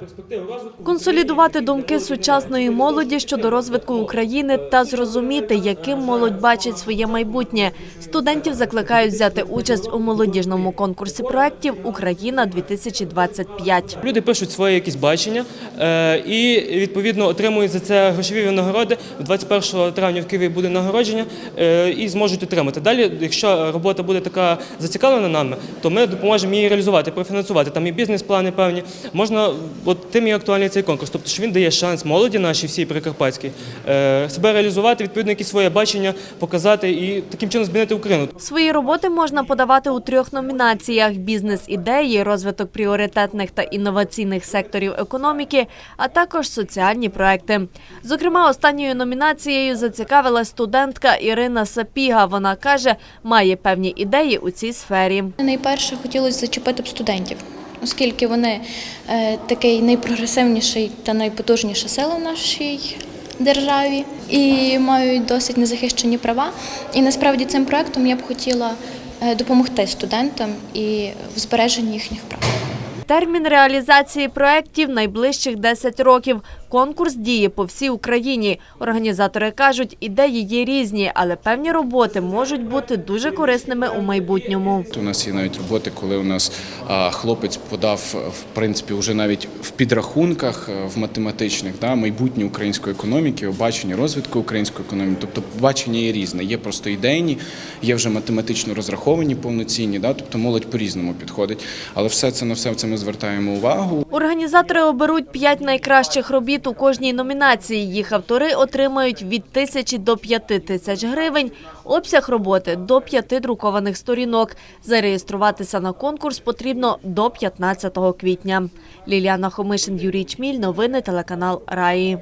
перспективи розвитку. Консолідувати думки сучасної молоді щодо розвитку України та зрозуміти, яким молодь бачить своє майбутнє. Студентів закликають взяти участь у молодіжному конкурсі проєктів Україна 2025 Люди пишуть своє якісь бачення е, і відповідно отримують за це грошові винагороди. 21 травня в Києві буде нагородження е, і зможуть отримати. Далі, якщо робота буде така зацікавлена нами, то ми допоможемо її реалізувати, профінансувати. Там і бізнес-плани певні. Можна, от тим і актуальний цей конкурс. Тобто, що він дає шанс молоді нашій всій прикарпатській е, себе реалізувати, відповідно, якісь своє бачення показати і таким чином змінити Україну. Свої роботи можна подавати у трьох номінаціях: бізнес-ідеї, розвиток пріоритетних та інноваційних секторів економіки, а також соціальні проекти. Зокрема, останньою номінацією зацікавила студентка Ірина Сапіга. Вона каже, має певні ідеї у цій сфері. Найперше хотілося зачепити б студентів, оскільки вони е, такий найпрогресивніший та найпотужніша сила в нашій державі і мають досить незахищені права. І насправді цим проектом я б хотіла е, допомогти студентам і в збереженні їхніх прав. Термін реалізації проєктів – найближчих 10 років. Конкурс діє по всій Україні. Організатори кажуть, ідеї є різні, але певні роботи можуть бути дуже корисними у майбутньому. У нас є навіть роботи, коли у нас хлопець подав в принципі вже навіть в підрахунках е, в математичних да, майбутнє української економіки, бачення розвитку української економіки. Тобто бачення є різне. Є просто ідейні, є вже математично розраховані повноцінні, да, тобто молодь по-різному підходить. Але все це на все це ми звертаємо увагу. Організатори оберуть п'ять найкращих робіт у кожній номінації. Їх автори отримають від тисячі до п'яти тисяч гривень. Обсяг роботи до п'яти друкованих сторінок. Зареєструватися на конкурс потрібно до 15 квітня. Ліліана Хомишин, Юрій Чміль. Новини телеканал Раї.